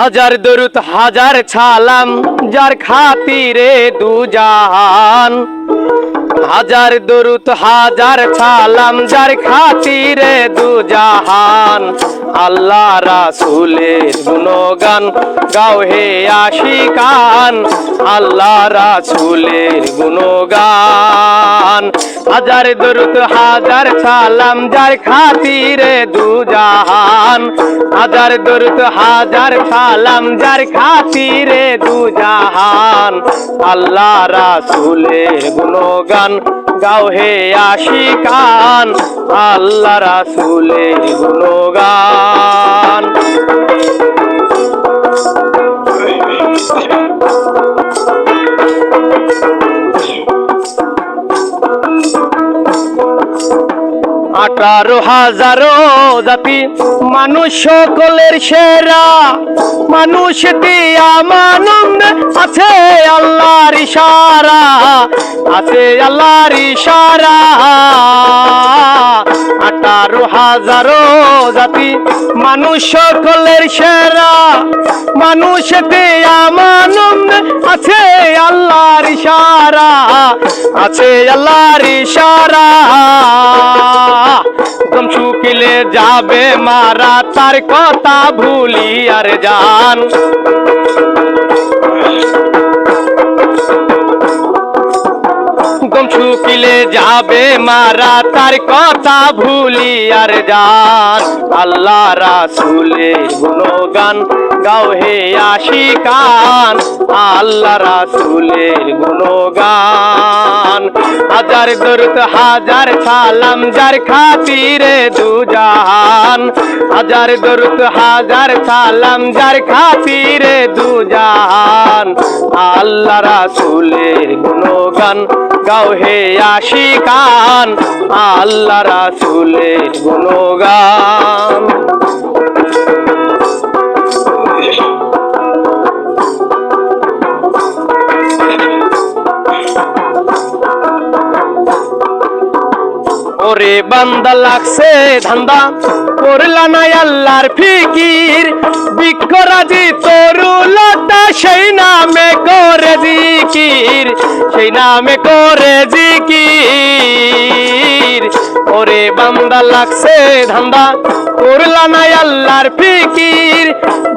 হাজার দরুত হাজার ছালাম, যার খাতিরে দু জাহান হাজার দরুত হাজার ছালাম, যার খাতিরে দু জাহান আল্লাহ রাসুলের গুণগান, গাও হে আশিকান আল্লাহ রাসুলের গুণগান। হাজার দরুত হাজার ছালাম যার খাতিরে দু জাহান হাজার দরুত হাজার ছালাম যার খাতিরে দু জাহান আল্লাহ রাসুলের গুণগান, গাও হে আশিকান আল্লাহ রাসুলের গুণগান। আঠারো হাজারো জাতি, মানুষ সকলের সেরা। মানুষ দিয়া মানন্দ আছে আল্লাহর ইশারা, আছে আল্লাহর ইশারা। আঠারো হাজারো জাতি। মানুষ সকলের সেরা দিয়া মানন্দ আছে আল্লাহর ইশারা, আছে আল্লাহর ইশারা। গম শুকিলে যাবে মারা, তার কথা ভুলি আর জান। যাবে মারা তার কথা ভুলি আর যান। আল্লাহ রাসুলে গুণগান। গাও হে আশিকান, আল্লাহ রাসুলের গুণগান। হাজার দরুত হাজার সালাম, যার খাতিরে দু জাহান হাজার দরুত হাজার সালাম, যার খাতিরে দু জাহান আল্লাহ রাসুলের গুণগান গাও হে আশিকান, আল্লাহ রাসুলের গুণগান। ওরে বান্দা লাগছে ধান্দা। করলা নাই আল্লাহর ফিকির। বিক্ষরাজি তরুলতা সেই নামে করে জিকির। সেই নামে করে জিকির। ওরে বান্দা লাগছে ধান্দা। করলা নাই আল্লাহর ফিকির।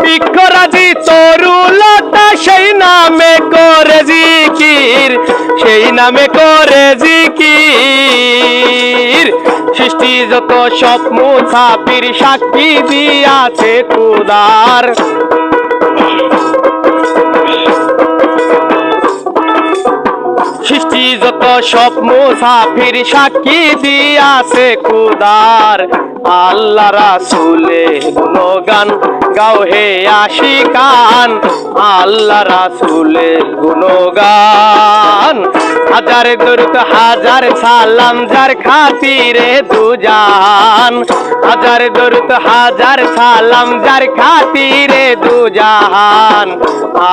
বিক্ষরাজি তরুলতা সেই নামে করে জিকির। সেই নামে করে জিকির। সৃষ্টি যত সব মুসাফির সাক্ষী দিয়াছে খুদার। সৃষ্টি যত সব মুসাফির সাক্ষী দিয়াছে খুদার। আল্লাহ রাসুলে গুণগান গাও হে আশিকান, আল্লাহ রাসুলে গুণগান। হাজার দরুত হাজার সালাম, যার খাতিরে দু জাহান হাজার দরুত হাজার সালাম, যার খাতিরে দু জাহান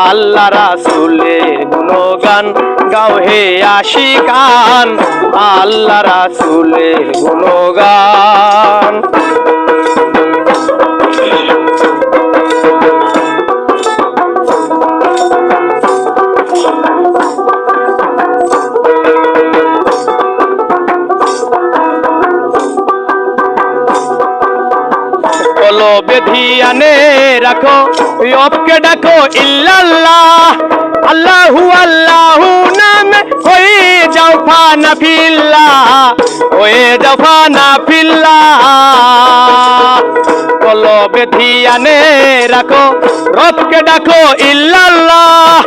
আল্লাহ রাসুলের গুণগান গাও হে আশিকান, আল্লাহ রাসুলের গুণগান। বলো বেধিয়ানে রাখো অপকে ডাকো, ইল্লাল্লাহ, আল্লাহু আল্লাহু নামে, হয়ে যাও ফানা ফিল্লা, হয়ে যাও ফানা ফিল্লা। বলো বেধিয়ানে রাখো, রবকে ডাকো, ইল্লাল্লাহ,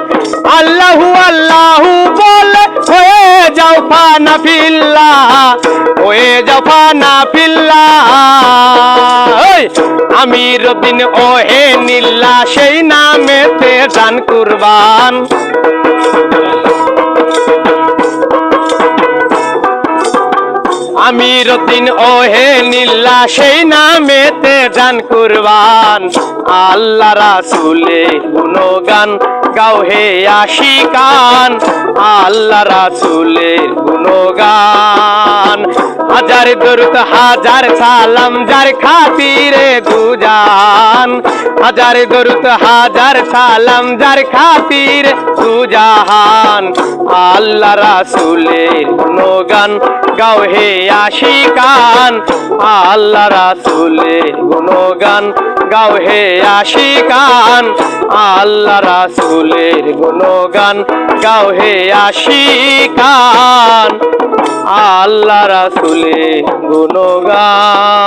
আল্লাহু আল্লাহু বলে, হয়ে যাও ফানা ফিল্লা, হয়ে যাও ফানা ফিল্লা। আমির দিন ও হে নীল্লা সেই নামেতে দান কুরবান। আমির দিন ও হে নীল্লা সেই নামেতে দান কুরবান। আল্লাহ রাসুলে গুণগান গাও হে আশিকান আল্লাহ রাসুলের গুণগান হাজার দরুদ, হাজার সালাম, যার খাতিরে দুজান হাজার দরুদ, হাজার সালাম, যার খাতির দুজাহান আল্লাহ রাসুলের গুণগান গাও হে আশিকান। আল্লাহ রাসুলের গুণগান গাও হে আশিকান। আল্লাহ রাসুলের গুণগান গাও হে আশিকান আল্লাহ রাসুলে গুণগান।